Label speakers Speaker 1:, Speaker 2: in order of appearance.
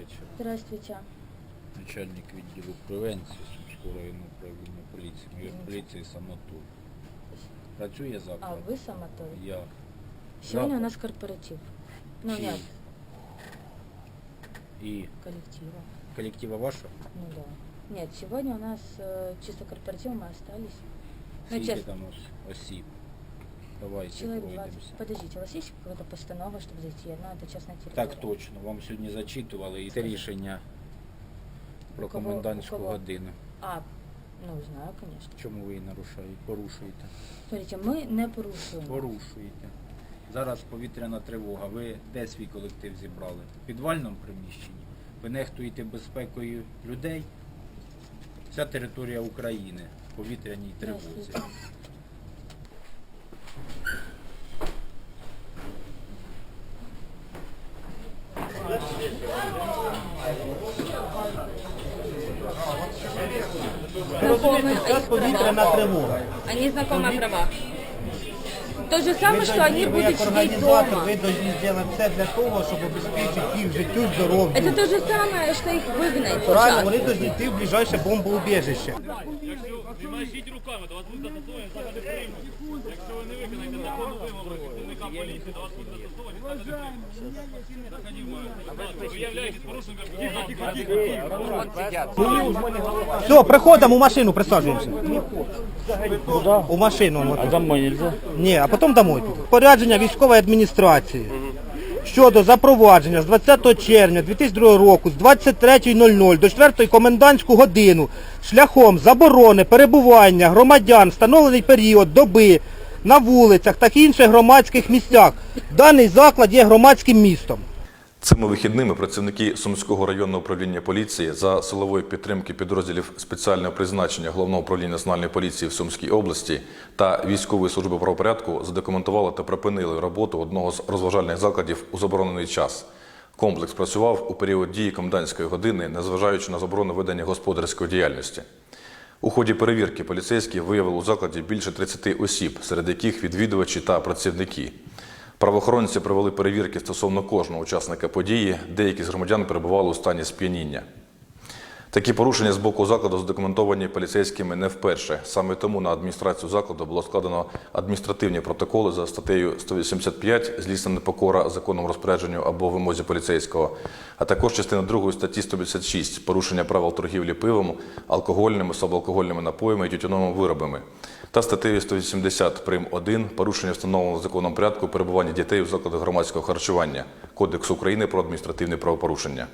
Speaker 1: вечора.
Speaker 2: Здравствуйте.
Speaker 1: Начальник відділу превенції Сумського районного управління поліції, майор поліції Самотур. Працює
Speaker 2: А
Speaker 1: заклад?
Speaker 2: вы Саматович?
Speaker 1: Я.
Speaker 2: Сегодня у
Speaker 1: Запад.
Speaker 2: нас корпоратив. Ну
Speaker 1: Чий?
Speaker 2: нет,
Speaker 1: І
Speaker 2: коллектива.
Speaker 1: колектива вашого?
Speaker 2: Ну да. Нет, сегодня у нас э, чисто корпоратив, мы остались. Ну,
Speaker 1: Скільки
Speaker 2: чесно.
Speaker 1: там ос- осіб? Давайте
Speaker 2: Человек 20.
Speaker 1: пройдемося.
Speaker 2: Подождите, у вас есть какая-то постанова, чтобы зайти? Ну, это частная
Speaker 1: Так
Speaker 2: территория.
Speaker 1: точно. Вам сьогодні зачитували і це рішення про
Speaker 2: У кого-
Speaker 1: комендантську
Speaker 2: у кого?
Speaker 1: годину.
Speaker 2: А, ну знаю, конечно.
Speaker 1: Чому ви її нарушаєте? Порушуєте?
Speaker 2: Смотрите, мы не порушуємо.
Speaker 1: Порушуєте. Зараз повітряна тривога. Ви де свій колектив зібрали? В підвальному приміщенні? Ви нехтуєте безпекою людей? Вся територія України в повітряній тривозі.
Speaker 2: их
Speaker 3: повітряна
Speaker 2: права?
Speaker 3: тривога.
Speaker 2: Они знакомы о правах. То же самое, что они
Speaker 3: ви
Speaker 2: будут
Speaker 3: як
Speaker 2: сидеть
Speaker 3: організатор,
Speaker 2: дома.
Speaker 3: ви повинні зробити все для того, щоб обезпечити їх життю, здоров'ю.
Speaker 2: Это то же самое, что их выгнать
Speaker 3: Правильно,
Speaker 2: сейчас.
Speaker 3: вони повинні йти в ближайше бомбоубіжище.
Speaker 4: Якщо не машіть руками, то вас будуть застосовані заходи приймуть. Якщо ви не виконаєте законну вимогу порушником.
Speaker 3: Все, приходимо у машину, присаджуємося. У машину.
Speaker 4: А домой нельзя?
Speaker 3: Ні, а потім домой. Порядження військової адміністрації щодо запровадження з 20 червня 2002 року з 23.00 до 4 комендантську годину шляхом заборони перебування громадян встановлений період доби на вулицях та інших громадських місцях. Даний заклад є громадським містом.
Speaker 5: Цими вихідними працівники Сумського районного управління поліції за силової підтримки підрозділів спеціального призначення Головного управління національної поліції в Сумській області та військової служби правопорядку задокументували та припинили роботу одного з розважальних закладів у заборонений час. Комплекс працював у період дії комендантської години, незважаючи на заборону ведення господарської діяльності. У ході перевірки поліцейські виявили у закладі більше 30 осіб, серед яких відвідувачі та працівники. Правоохоронці провели перевірки стосовно кожного учасника події, деякі з громадян перебували у стані сп'яніння. Такі порушення з боку закладу задокументовані поліцейськими не вперше. Саме тому на адміністрацію закладу було складено адміністративні протоколи за статтею 185 злісна непокора законному розпорядженню або вимозі поліцейського, а також частина 2 статті 156 порушення правил торгівлі пивом, алкогольними, слабоалкогольними напоями і тютюновими виробами. Та статтею 180 прим. 1 порушення встановленого законом порядку перебування дітей у закладах громадського харчування Кодексу України про адміністративні правопорушення.